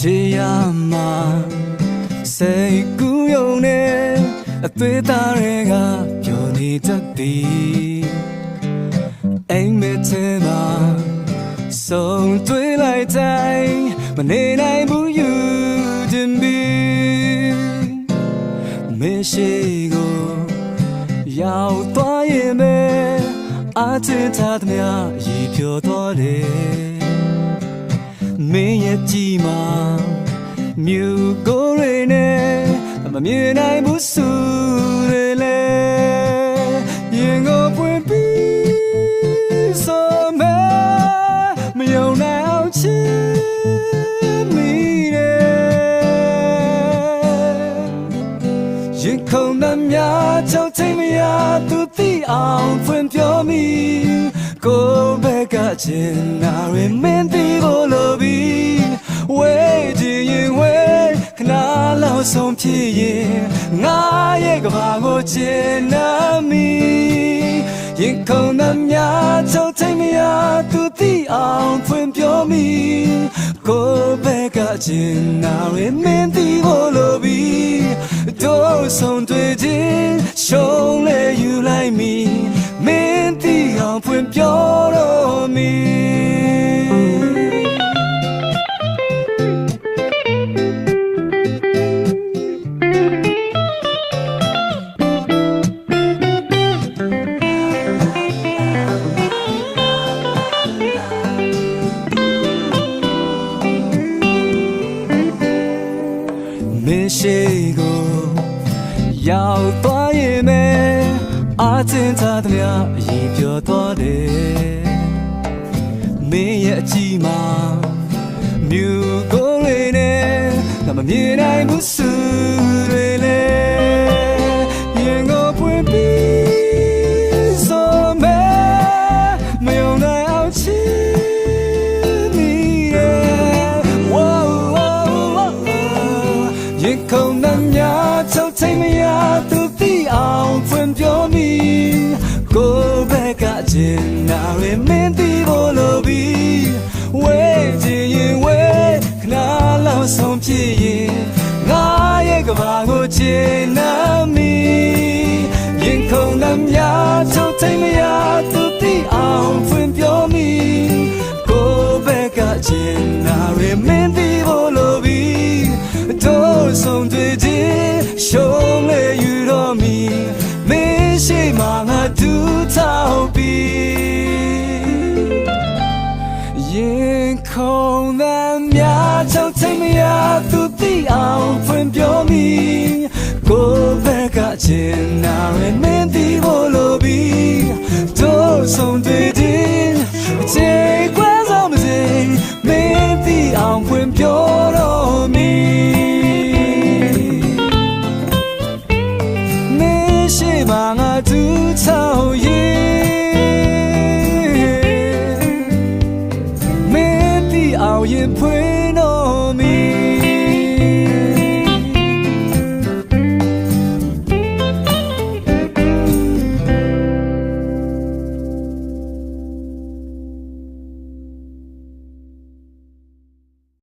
ချေရမှာစိတ်ကူးယုံနေအသွေးသားတွေကပျော်နေတတ်သည်အိမ်မက်ထဲမှာဆုံးတွေ့လိုက်တိုင်းမနေနိုင်ဘူးယူတင်ပြီးမရှိကိုရောက်သွားရင်ပဲအထင်ထားသမျှရည်ဖြော်သွားတယ် မင်းရဲ့ကြည်မှာမြူကိုယ်ရနဲ့မမြင်နိုင်ဘူးစုရလေရင်ကိုပွင့်ပြီးဆိုမဲမယုံနိုင်အောင်ချစ်မိတယ်ရင်ခုန်သမျှချောက်ချိန်မရသူသိအောင်ဖွင့်ပြောမိကိုယ်ဘက်က ချင်နာရမင်းသိဖို့လိုပြီးဝေးကြည့်ရင်ဝေးခဏလောက်ဆုံးဖြစ်ရင်ငါရဲ့ကဘာကိုချင်နာမိရင်ခုန်သမျှချောက်ချိန်မရသူသိအောင်ဖွင့်ပြောမိကိုယ်ဘက်ကချင်နာရမင်းသိဖို့လိုပြီးတို့ဆုံးတွေ့ခြင်းရှုံးလေယူလိုက်မိမင်းသိအောင်ဖွင့်ပြော မင်းရှိကိုရောက်သွားရင်မဲအချင်းသားသမျှအရင်ပြောသွားတယ်မင်းရဲ့အကြည့်မှာမြူကိုယ်လေးနဲ့ငါမမြင်နိုင်ဘူးစု ချင်နာရမင်းသိဖို့လိုပြီးဝေးချင်ရင်ဝေးခဏလောက်ဆုံးဖြစ်ရင်ငါရဲ့ကဘာကိုချင်နာမိရင်ခုန်နှမြချုပ်ချိန်မရသူသိအောင်ဖွင့်ပြောမိကိုယ်ဘက်ကချင်နာရမင်းသိဖို့လိုပြီးတို့ဆုံးတွေ့ခြင်းရှုံးလေယူတော့မီမင်းရှိမှငါဒူး ခုန်သမျှချောက်ချိန်မရသူသိအောင်ဖွင့်ပြောမိကိုယ်ဘက်ကချင်နာရမင်းသိဖို့လိုပြီးတို့ဆုံးတွေ့